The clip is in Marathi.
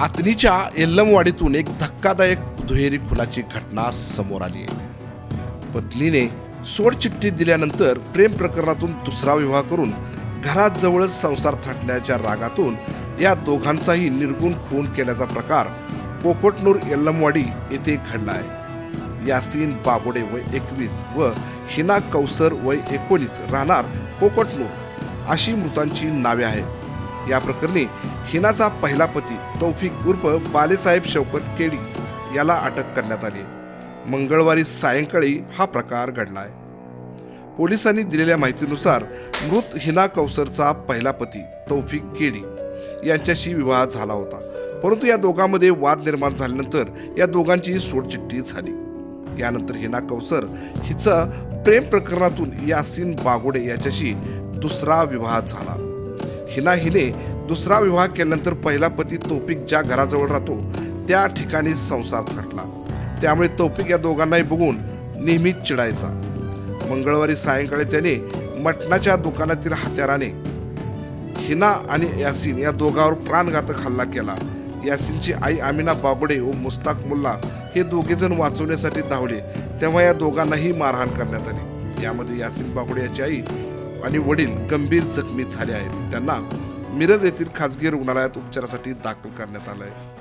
आतनीच्या एल्लमवाडीतून एक धक्कादायक दुहेरी खुलाची घटना समोर आली. आहे पत्नीने सोडचिठ्ठी दिल्यानंतर प्रेम प्रकरणातून दुसरा विवाह करून घरात जवळच संसार थाटल्याच्या रागातून या दोघांचाही निर्गुण खून केल्याचा प्रकार कोकोटनूर येल्लमवाडी येथे घडला आहे यासीन बाबोडे वय एकवीस व हिना कौसर वय एकोणीस राहणार कोकोटनूर अशी मृतांची नावे आहेत. या प्रकरणी हिनाचा पहिला पती तौफिक उर्फ बालेसाहेब शौकत केळी याला अटक करण्यात आली. मंगळवारी सायंकाळी हा प्रकार घडलाय. पोलिसांनी दिलेल्या माहितीनुसार मृत हिना कौसरचा पहिला पती तौफिक केळी यांच्याशी विवाह झाला होता. परंतु या दोघांमध्ये वाद निर्माण झाल्यानंतर या दोघांची सोडचिठ्ठी झाली. यानंतर हिना कौसर हिचा प्रेम प्रकरणातून यासीन बागोडे याच्याशी दुसरा विवाह झाला. हिना हिने दुसरा विवाह केल्यानंतर पहिला पती तौफिक ज्या घराजवळ राहतो त्या ठिकाणी संसार थाटला. त्यामुळे तौफिक या दोघांनाही बघून नेहमीच चिडायचा. मंगळवारी सायंकाळी त्याने मटणाच्या दुकानातील हत्याराने हिना आणि यासीन या दोघांवर प्राणघातक हल्ला केला. यासीनची आई आमिना बाबडे व मुस्ताक मुल्ला हे दोघेजण वाचवण्यासाठी धावले तेव्हा या दोघांनाही मारहाण करण्यात आली. यामध्ये यासीन बाबडे याची आई आणि वडील गंभीर जखमी झाले आहेत. त्यांना मिरज येथील खासगी रुग्णालयात उपचारासाठी दाखल करण्यात आलं आहे